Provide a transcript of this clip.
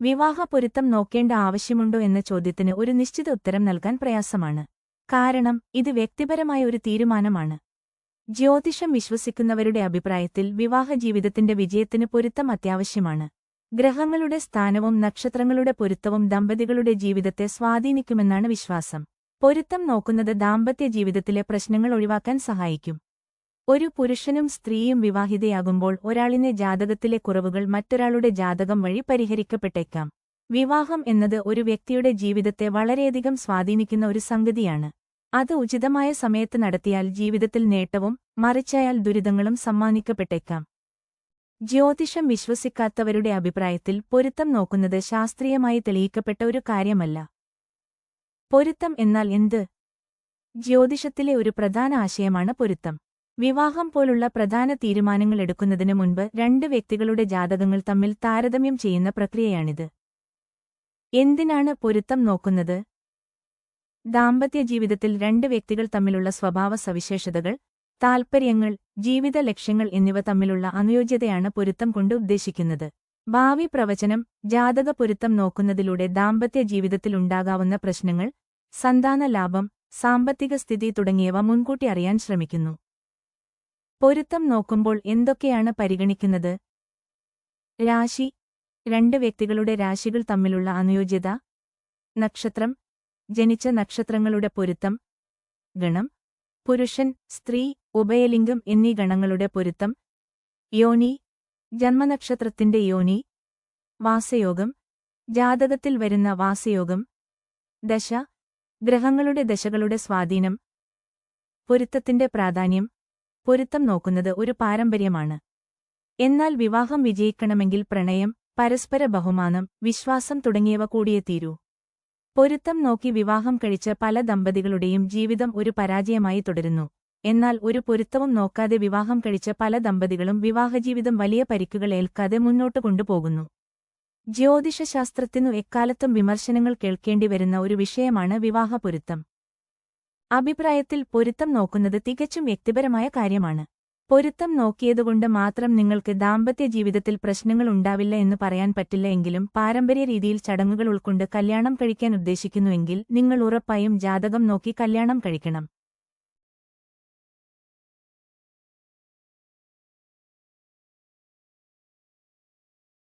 വിവാഹ പൊരുത്തം നോക്കേണ്ട ആവശ്യമുണ്ടോ എന്ന ചോദ്യത്തിന് ഒരു നിശ്ചിത ഉത്തരം നൽകാൻ പ്രയാസമാണ്. കാരണം ഇത് വ്യക്തിപരമായ ഒരു തീരുമാനമാണ്. ജ്യോതിഷം വിശ്വസിക്കുന്നവരുടെ അഭിപ്രായത്തിൽ വിവാഹ ജീവിതത്തിന്റെ വിജയത്തിന് പൊരുത്തം അത്യാവശ്യമാണ്. ഗ്രഹങ്ങളുടെ സ്ഥാനവും നക്ഷത്രങ്ങളുടെ പൊരുത്തവും ദമ്പതികളുടെ ജീവിതത്തെ സ്വാധീനിക്കുമെന്നാണ് വിശ്വാസം. പൊരുത്തം നോക്കുന്നത് ദാമ്പത്യ ജീവിതത്തിലെ പ്രശ്നങ്ങൾ ഒഴിവാക്കാൻ സഹായിക്കും. ഒരു പുരുഷനും സ്ത്രീയും വിവാഹിതയാകുമ്പോൾ ഒരാളിനെ ജാതകത്തിലെ കുറവുകൾ മറ്റൊരാളുടെ ജാതകം വഴി പരിഹരിക്കപ്പെട്ടേക്കാം. വിവാഹം എന്നത് ഒരു വ്യക്തിയുടെ ജീവിതത്തെ വളരെയധികം സ്വാധീനിക്കുന്ന ഒരു സംഗതിയാണ്. അത് ഉചിതമായ സമയത്ത് നടത്തിയാൽ ജീവിതത്തിൽ നേട്ടവും മറിച്ചായാൽ ദുരിതങ്ങളും സമ്മാനിക്കപ്പെട്ടേക്കാം. ജ്യോതിഷം വിശ്വസിക്കാത്തവരുടെ അഭിപ്രായത്തിൽ പൊരുത്തം നോക്കുന്നത് ശാസ്ത്രീയമായി തെളിയിക്കപ്പെട്ട ഒരു കാര്യമല്ല. പൊരുത്തം എന്നാൽ എന്ത്? ജ്യോതിഷത്തിലെ ഒരു പ്രധാന ആശയമാണ് പൊരുത്തം. വിവാഹം പോലുള്ള പ്രധാന തീരുമാനങ്ങൾ എടുക്കുന്നതിന് മുൻപ് രണ്ട് വ്യക്തികളുടെ ജാതകങ്ങൾ തമ്മിൽ താരതമ്യം ചെയ്യുന്ന പ്രക്രിയയാണിത്. എന്തിനാണ് പൊരുത്തം നോക്കുന്നത്? ദാമ്പത്യ ജീവിതത്തിൽ രണ്ട് വ്യക്തികൾ തമ്മിലുള്ള സ്വഭാവ സവിശേഷതകൾ താൽപ്പര്യങ്ങൾ ജീവിത ലക്ഷ്യങ്ങൾ എന്നിവ തമ്മിലുള്ള അനുയോജ്യതയാണ് പൊരുത്തം കൊണ്ട് ഉദ്ദേശിക്കുന്നത്. ഭാവി പ്രവചനം ജാതക പൊരുത്തം നോക്കുന്നതിലൂടെ ദാമ്പത്യ ജീവിതത്തിലുണ്ടാകാവുന്ന പ്രശ്നങ്ങൾ സന്താന ലാഭം സാമ്പത്തിക സ്ഥിതി തുടങ്ങിയവ മുൻകൂട്ടി അറിയാൻ ശ്രമിക്കുന്നു. പൊരുത്തം നോക്കുമ്പോൾ എന്തൊക്കെയാണ് പരിഗണിക്കുന്നത്? രാശി. രണ്ട് വ്യക്തികളുടെ രാശികൾ തമ്മിലുള്ള അനുയോജ്യത. നക്ഷത്രം. ജനിച്ച നക്ഷത്രങ്ങളുടെ പൊരുത്തം. ഗണം. പുരുഷൻ സ്ത്രീ ഉഭയലിംഗം എന്നീ ഗണങ്ങളുടെ പൊരുത്തം. യോനി. ജന്മനക്ഷത്രത്തിന്റെ യോനി. വാസയോഗം. ജാതകത്തിൽ വരുന്ന വാസയോഗം. ദശ. ഗ്രഹങ്ങളുടെ ദശകളുടെ സ്വാധീനം. പൊരുത്തത്തിന്റെ പ്രാധാന്യം. പൊരുത്തം നോക്കുന്നത് ഒരു പാരമ്പര്യമാണ്. എന്നാൽ വിവാഹം വിജയിക്കണമെങ്കിൽ പ്രണയം പരസ്പര ബഹുമാനം വിശ്വാസം തുടങ്ങിയവ കൂടിയേ തീരൂ. പൊരുത്തം നോക്കി വിവാഹം കഴിച്ച പല ദമ്പതികളുടെയും ജീവിതം ഒരു പരാജയമായി തുടരുന്നു. എന്നാൽ ഒരു പൊരുത്തവും നോക്കാതെ വിവാഹം കഴിച്ച പല ദമ്പതികളും വിവാഹജീവിതം വലിയ പരിക്കുകൾ ഏൽക്കാതെ മുന്നോട്ടു കൊണ്ടുപോകുന്നു. ജ്യോതിഷശാസ്ത്രത്തിനു എക്കാലത്തും വിമർശനങ്ങൾ കേൾക്കേണ്ടി വരുന്ന ഒരു വിഷയമാണ് വിവാഹ പൊരുത്തം. അഭിപ്രായത്തിൽ പൊരുത്തം നോക്കുന്നത് തികച്ചും വ്യക്തിപരമായ കാര്യമാണ്. പൊരുത്തം നോക്കിയതുകൊണ്ട് മാത്രം നിങ്ങൾക്ക് ദാമ്പത്യ ജീവിതത്തിൽ പ്രശ്നങ്ങൾ ഉണ്ടാവില്ല എന്ന് പറയാൻ പറ്റില്ല എങ്കിലും പാരമ്പര്യ രീതിയിൽ ചടങ്ങുകൾ ഉൾക്കൊണ്ട് കല്യാണം കഴിക്കാൻ ഉദ്ദേശിക്കുന്നുവെങ്കിൽ നിങ്ങൾ ഉറപ്പായും ജാതകം നോക്കി കല്യാണം കഴിക്കണം.